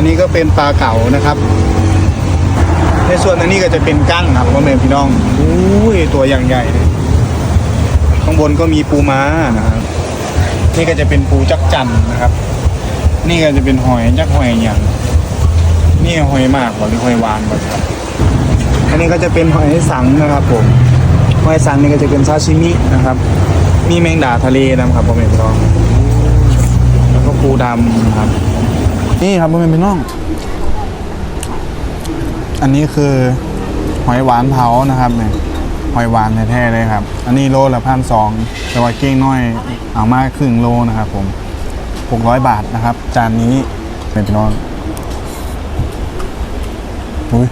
อันนี้ก็เป็นปลาเก๋านะครับ ในส่วนอันนี้ก็จะเป็นกั้งครับพ่อแม่พี่น้องอุ้ยตัวอย่างใหญ่เลยข้างบนก็มีปูม้านะครับ นี่ก็จะเป็นปูจักจั่นนะครับ นี่ก็จะเป็นหอยจักหอยอย่างนี่หอยมากกว่าหรือหอยวานบ่ครับอันนี้ก็จะเป็นหอยสังนะครับผมหอยสังนี่ก็จะเป็นซาชิมินะครับ มีแมงดาทะเลนะครับพ่อแม่พี่น้องแล้วก็ปูดำครับ นี่ครับพ่อแม่พี่น้อง อันนี้คือหอยหวานเผานะครับเนี่ยหอยหวานแท้ๆเลยครับ อันนี้โลละพันสองแต่ว่าเก้งน้อยเอามาครึ่งโลนะครับ ผมหกร้อยบาทนะครับ จานนี้เป็นพี่น้องอุ้ย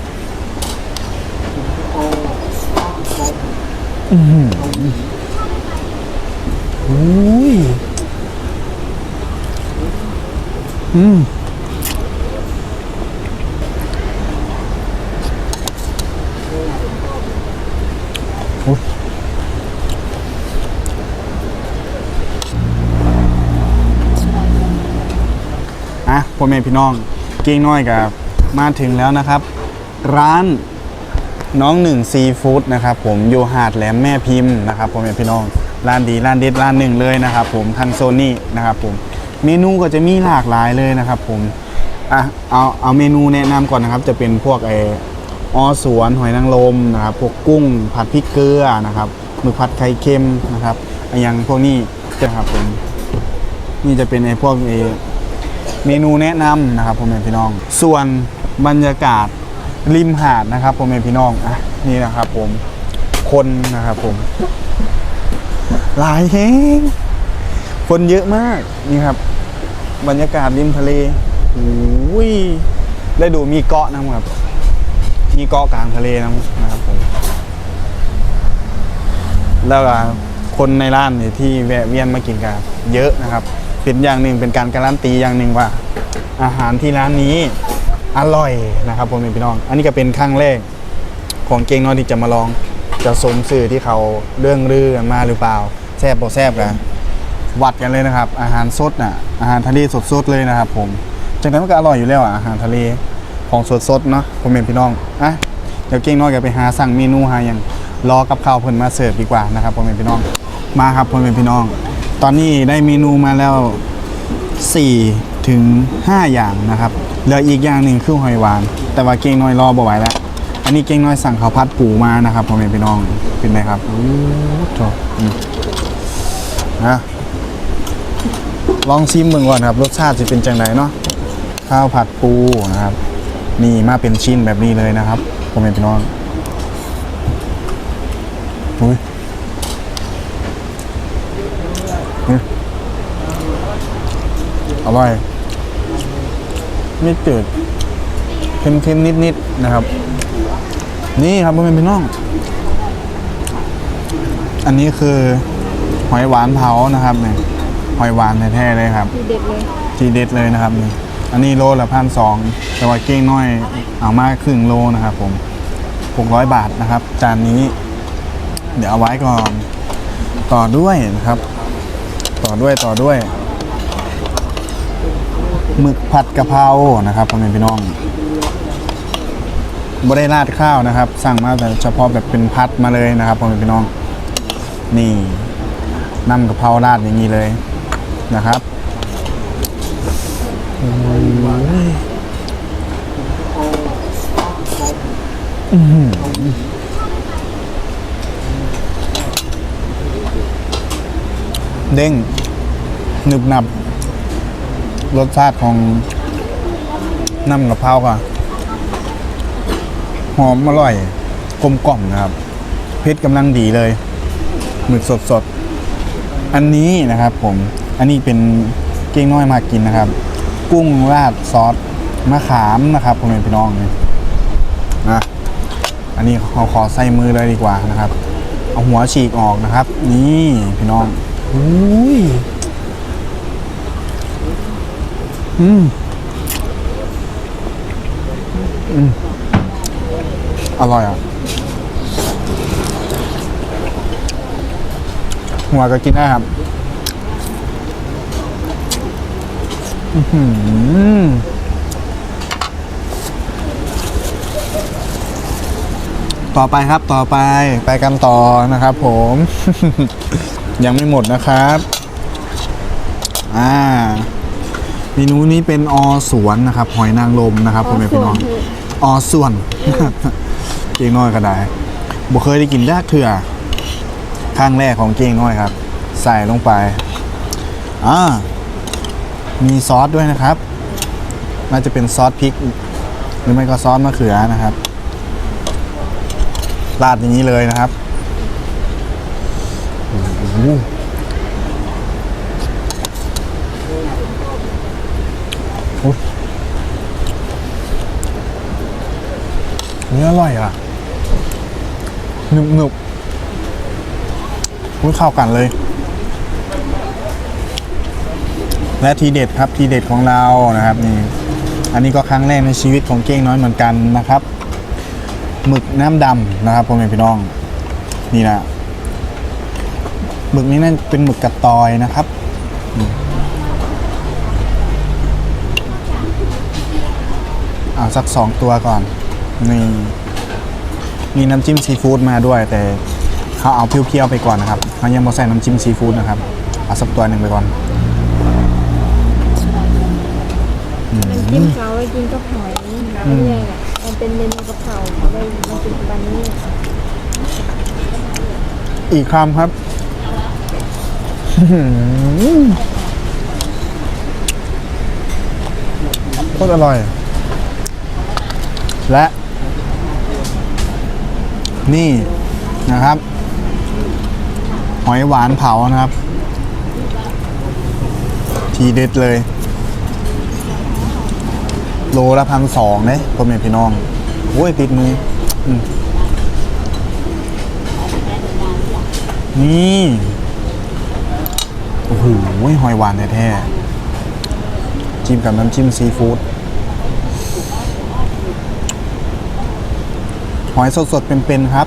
อื้อหืออุ้ยอืม อะพ่อแม่พี่น้องเก้งน้อยกับมาถึงแล้วนะครับ ร้านน้องหนึ่งซีฟู้ดนะครับผมอยู่หาดแหลมแม่พิมพ์นะครับพ่อแม่พี่น้องร้านดีร้านเด็ดร้านหนึ่งเลยนะครับผมทางโซนนี้นะครับผมเมนูก็จะมีหลากหลายเลยนะครับผมอะเอาเอาเมนูแนะนำก่อนนะครับ จะเป็นพวกไอ ออสวนหอยนางรมนะครับพวกกุ้งผัดพริกเกลือนะครับหมึกผัดไข่เค็มนะครับไอย่างพวกนี้จะครับผมนี่จะเป็นไอ้พวกเมนูแนะนำนะครับพ่อแม่พี่น้อง ส่วนบรรยากาศริมหาดนะครับพ่อแม่พี่น้องอะนี่นะครับ ผมคนนะครับผมหลายแฮงคนเยอะมากนี่ครับ บรรยากาศริมทะเลโอ้ยได้ดูมีเกาะนะครับ มีเกาะกลางทะเลนะครับผมแล้วก็คนในร้านเนี่ยที่แวะเวียนมากินกันเยอะนะครับ เป็นอย่างหนึ่งเป็นการการันตีอย่างหนึ่งว่า อาหารที่ร้านนี้อร่อยนะครับผมพี่น้อง อันนี้ก็เป็นครั้งแรกของเก่งน้อยที่จะมาลองจะสมสื่อที่เขาเรื่องลือกันมาหรือเปล่าแซ่บบ่แซ่บกันวัดกันเลยนะครับ อาหารสดน่ะอาหารทะเลสดๆเลยนะครับ ผมจากนั้นมันก็อร่อยอยู่แล้วอะอาหารทะเล ของสดๆเนาะผมเป็นพี่น้องอะเดี๋ยวเก่งน้อยก็ไปหาสั่งเมนูหาอย่างรอกับข้าวเพิ่นมาเสิร์ฟดีกว่านะครับผมเป็นพี่น้องมาครับผมเป็นพี่น้อง ตอนนี้ได้เมนูมาแล้ว 4 ถึง 5 อย่างนะครับเหลืออีกอย่างหนึ่งคือหอยหวาน แต่ว่าเก่งน้อยรอบ่ไหวแล้วอันนี้เก่งน้อยสั่งข้าวผัดปูมานะครับพ่อแม่พี่น้องเป็นไงครับอู้โถอืมนะลองชิมเบิ่งก่อนครับ รสชาติจะเป็นจังไดเนาะข้าวผัดปูนะครับ นี่มาเป็นชิ้นแบบนี้เลยนะครับพ่อแม่พี่น้องอุ้ยอร่อย ไม่จืดเค็มๆ นิดๆ นะครับ นี่ครับพ่อแม่พี่น้อง อันนี้คือ หอยหวานเผานะครับเนี่ยหอยหวานแท้ๆเลยครับ ทีเด็ดเลยทีเด็ดเลยนะครับนี่ อันนี้โลละพันสองแต่ว่าเก้งน้อยเอามาครึ่งโลนะครับผมหกร้อยบาทนะครับ จานนี้ เดี๋ยวเอาไว้ก่อนต่อด้วยนะครับ ต่อด้วยต่อด้วยหมึกผัดกะเพรานะครับพ่อแม่พี่น้องบ่ได้ราดข้าวนะครับ สั่งมาแต่เฉพาะแบบเป็นพัดมาเลยนะครับพ่อแม่พี่น้อง นี่นำกะเพราราดอย่างนี้เลยนะครับ เด้งหนึบหนับ รสชาติของน้ำกะเพราก็หอมอร่อย กลมกล่อมนะครับเผ็ดกำลังดีเลยหมึกสดสดอันนี้นะครับผม อันนี้เป็นเก้งน้อยมากินนะครับ กุ้งราดซอสมะขามนะครับผมเป็นพี่น้องนี่นะอันนี้ขอขอใส่มือเลยดีกว่านะครับ เอาหัวฉีกออกนะครับ นี่พี่น้องอุ้ยอืมอืมอร่อยอะ หัวก็กินได้ครับ ต่อไปครับต่อไปไปกันต่อนะครับผม ยังไม่หมดนะครับ อ่าเมนูนี้เป็นอสวนนะครับ หอยนางรมนะครับคุณแม่พี่น้องอสวนเกียงน้อยก็ได้บ่เคยได้กินแากเถื่อข้างแรกของเกียงน้อยครับ ใส่ลงไป อ่า มีซอสด้วยนะครับ น่าจะเป็นซอสพริก หรือไม่ก็ซอสมะเขือนะครับ ราดอย่างนี้เลยนะครับเนื้ออร่อยอะหนึบหนึบเข้ากันเลย และทีเด็ดครับทีเด็ดของเรานะครับนี่อันนี้ก็ครั้งแรกในชีวิตของเก้งน้อยเหมือนกันนะครับหมึกน้ำดำนะครับพ่อแม่พี่น้องนี่นะหมึกนี้นั่นเป็นหมึกกระตอยนะครับเอาสักสองตัวก่อนนี่มีน้ำจิ้มซีฟู้ดมาด้วย แต่เขาเอาเพี้ยวๆไปก่อนนะครับเขายังไม่ใส่น้ำจิ้มซีฟู้ดนะครับเอาสักตัวหนึ่งไปก่อน มันจิ้มเขาไว้กินกับหอยไม่ใช่แหละมันเป็นเมนูกะเพราเขาไว้มากินกับบันนี้อีกคำครับโคตรอร่อย และ นี่นะครับ หอยหวานเผานะครับ ทีเด็ดเลย โลละพันสองเนี่ยพ่อแม่พี่น้องโอ้ยติดมืออืมนี่โอ้โหหอยหวานแท้ๆจิ้มกับน้ำจิ้มซีฟู้ดหอยสดๆเป็นๆครับ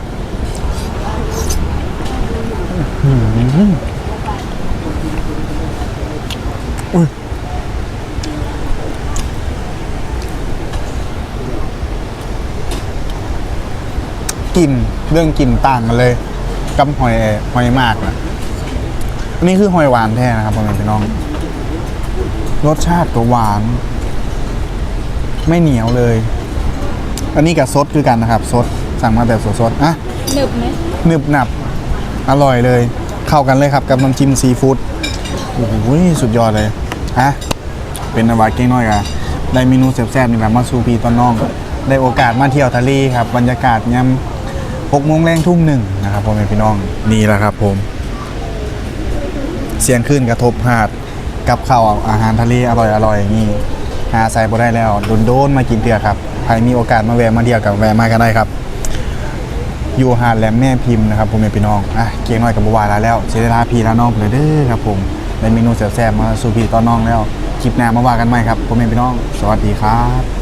อื้อหืออุ๊ยก ลิ่นเรื่องกลิ่นต่างกันเลยกับหอยหอยมากนะอันนี้คือหอยหวานแท้นะครับพ่อแม่พี่น้อง รสชาติก็หวาน ไม่เหนียวเลย อันนี้กับซดคือกันนะครับซดสั่งมาแบบสดๆอะหนึบไหมหนึบหนับ อร่อยเลย เข้ากันเลยครับกับน้ำจิ้มซีฟู้ดโอ้โหสุดยอดเลยฮะเป็นนวาเก้งน้อยกันได้เมนูแซ่บๆนี่แหละมาซูพีตอนน้อง ได้โอกาสมาเที่ยวทะเลครับ บรรยากาศยำ หกโมงแรงทุ่มหนึ่งนะครับพ่อแม่พี่น้องนี่แหละครับผม เสียงขึ้นกระทบหาดกับข้าวอาหารทะเลอร่อยอร่อยอย่างนี้หาใส่บ่ได้แล้วโดนๆมากินเถื่อครับใครมีโอกาสมาแวะมาเที่ยวกับแวะมากันได้ครับ อยู่หาดแหลมแม่พิมพ์นะครับผมเป็นพี่น้องอะเกียงน้อยกับบัวลาแล้วเจริญาพีแล้วน้องเลยเด้อครับผมในเมนูแซ่บๆมาสู่พี่ต้อนน้องแล้วคลิปหน้ามาว่ากันใหม่ครับผมเป็นพี่น้อง สวัสดีครับ